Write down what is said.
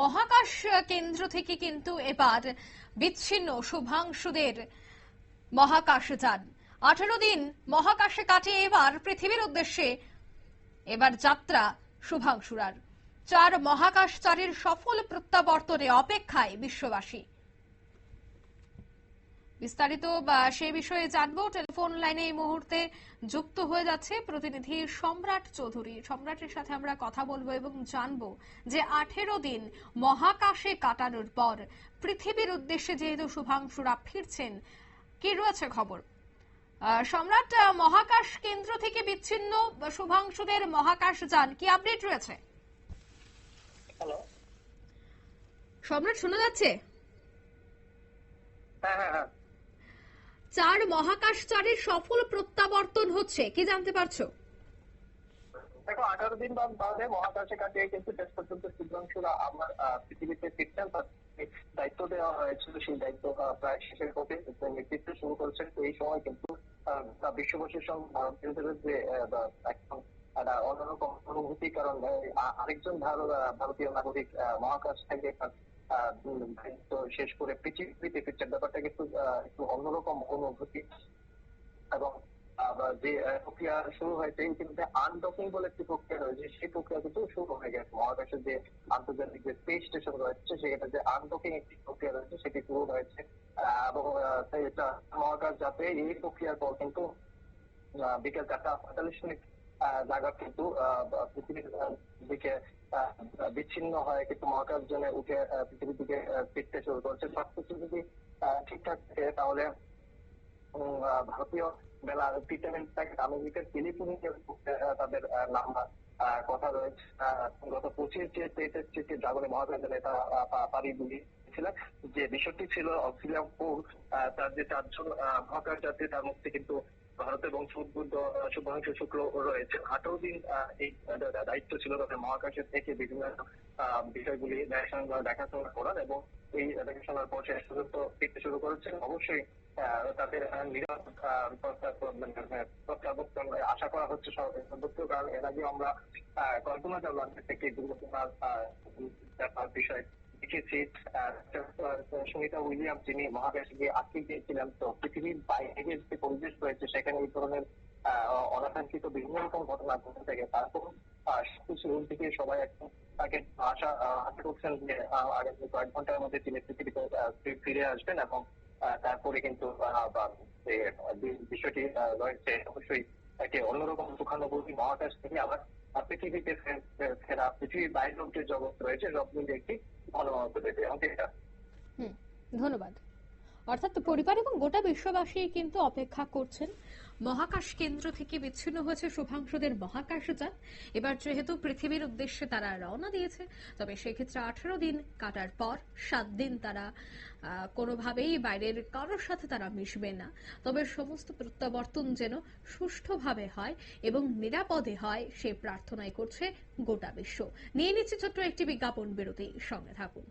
মহাকাশ কেন্দ্র থেকে কিন্তু এবার বিচ্ছিন্ন শুভাংশুদের মহাকাশ যান। আঠারো দিন মহাকাশে কাটিয়ে এবার পৃথিবীর উদ্দেশ্যে এবার যাত্রা শুভাংশুরার। চার মহাকাশচারীর সফল প্রত্যাবর্তনে অপেক্ষায় বিশ্ববাসী। বিস্তারিত বা সে বিষয়ে জানব টেলিফোন লাইনে এই মুহূর্তে যুক্ত হয়ে যাচ্ছে প্রতিনিধি সম্রাট চৌধুরী। সম্রাটের সাথে আমরা কথা বলব এবং জানব যে আঠেরো দিন মহাকাশে কাটানোর পর পৃথিবীর উদ্দেশ্যে যেহেতু শুভাংশুরা ফিরছেন কি রয়েছে খবর? সম্রাট মহাকাশ কেন্দ্র থেকে বিচ্ছিন্ন শুভাংশুদের মহাকাশ যান কি আপডেট রয়েছে? সম্রাট শোনা যাচ্ছে? হ্যাঁ হ্যাঁ হ্যাঁ। চার মহাকাশচারীর সফল প্রত্যাবর্তন হচ্ছে। কি জানতে পারছ? দেখো, আঠারো দিন বাদ মহাকাশে কাটিয়ে কিন্তু শেষ পর্যন্ত আমার পৃথিবীতে দায়িত্ব দেওয়া হয়েছিল। সেই দায়িত্ব প্রায় শেষের পথে নেতৃত্ব শুরু করেছেন। তো এই সময় কিন্তু বিশ্ববাসীর সঙ্গে ভারতীয়দের যে একদম একটা অন্যরকম অনুভূতি, কারণ আরেকজন ভারতীয় নাগরিক মহাকাশ থেকে দায়িত্ব শেষ করে পৃথিবীতে ফিরছেন ব্যাপারটা কিন্তু একটু অন্যরকম অনুভূতি। এবং যে প্রক্রিয়া শুরু হয়েছে কিন্তু আনডকিং বলে একটি প্রক্রিয়া রয়েছে, সেই প্রক্রিয়া কিন্তু শুরু হয়ে গেছে। মহাকাশের যে আন্তর্জাতিক যে স্পেস স্টেশন রয়েছে, সেখানে যে আনডকিং একটি প্রক্রিয়া রয়েছে, সেটি শুরু হয়েছে। এবং মহাকাশ যাতে এই প্রক্রিয়ার পর কিন্তু বিকেল চারটা পঁয়তাল্লিশ মিনিট নাগাদ কিন্তু পৃথিবীর দিকে বিচ্ছিন্ন হয় কিন্তু মহাকাশ জনে উঠে পৃথিবীর দিকে ফিরতে শুরু করছে। সবকিছু যদি ঠিকঠাক থাকে তাহলে ভারতীয় বেলা মিনিট থেকে আমেরিকার ক্যালিফোর্নিয়া তাদের আহ, কথা রয়েছে গত পঁচিশ যে তেইশের চিঠি ড্রাগনে মহাকাশে এটা পারি দিয়েছিলেন যে বিষয়টি ছিল অক্সিলিয়াম ফোর তার যে চারজন মহাকাশ যাত্রী তার মধ্যে কিন্তু বংশোদ্ভূত আহ, শুভাংশু শুক্ল রয়েছে। আঠারো দিন এই দায়িত্ব ছিল তাদের মহাকাশের থেকে বিভিন্ন বিষয়গুলি দেখাশোনা করার এবং এই দেখাশোনার পর শেষ পর্যন্ত ফিরতে শুরু করেছেন অবশ্যই তাদের নিরাপদ প্রত্যাবর্তন, মানে, আশা করা হচ্ছে সর্বোচ্চ কারণ এর আগে আমরা কল্পনা চাওলার থেকে দুর্ঘটনার বিষয় দেখেছি সুনিতা উইলিয়াম যিনি মহাকাশে গিয়ে আটকে গিয়েছিলেন, তো পৃথিবীর বাইরে যে পরিবেশ রয়েছে, সেখানে এই ধরনের অনাকাঙ্ক্ষিত বিভিন্ন রকম ঘটনা ঘটে থাকে। তারপর সবকিছু থেকে সবাই এখন তাকে আশা আশা করছেন যে আগামী কয়েক ঘণ্টার মধ্যে তিনি পৃথিবীতে ফিরে আসবেন এবং তারপরে কিন্তু বিষয়টি রয়েছে, অবশ্যই একটি অন্যরকম সুখানুভূতি মহাকাশ থেকে আবার পৃথিবীতে ফেরা পৃথিবীর বাইরের যে জগৎ রয়েছে, সব মিলে একটি ভালো মতো হুম ধন্যবাদ। অর্থাৎ পরিবার এবং গোটা বিশ্ববাসী কিন্তু অপেক্ষা করছেন। মহাকাশ কেন্দ্র থেকে বিচ্ছিন্ন হয়েছে শুভাংশুদের মহাকাশ যান। এবার যেহেতু পৃথিবীর উদ্দেশ্যে তারা রওনা দিয়েছে, তবে সেক্ষেত্রে আঠারো দিন কাটার পর সাত দিন তারা কোনোভাবেই বাইরের কারোর সাথে তারা মিশবে না। তবে সমস্ত প্রত্যাবর্তন যেন সুষ্ঠুভাবে হয় এবং নিরাপদে হয় সে প্রার্থনাই করছে গোটা বিশ্ব। নিয়ে নিচ্ছে ছোট্ট একটি বিজ্ঞাপন, বিরতি, সঙ্গে থাকুন।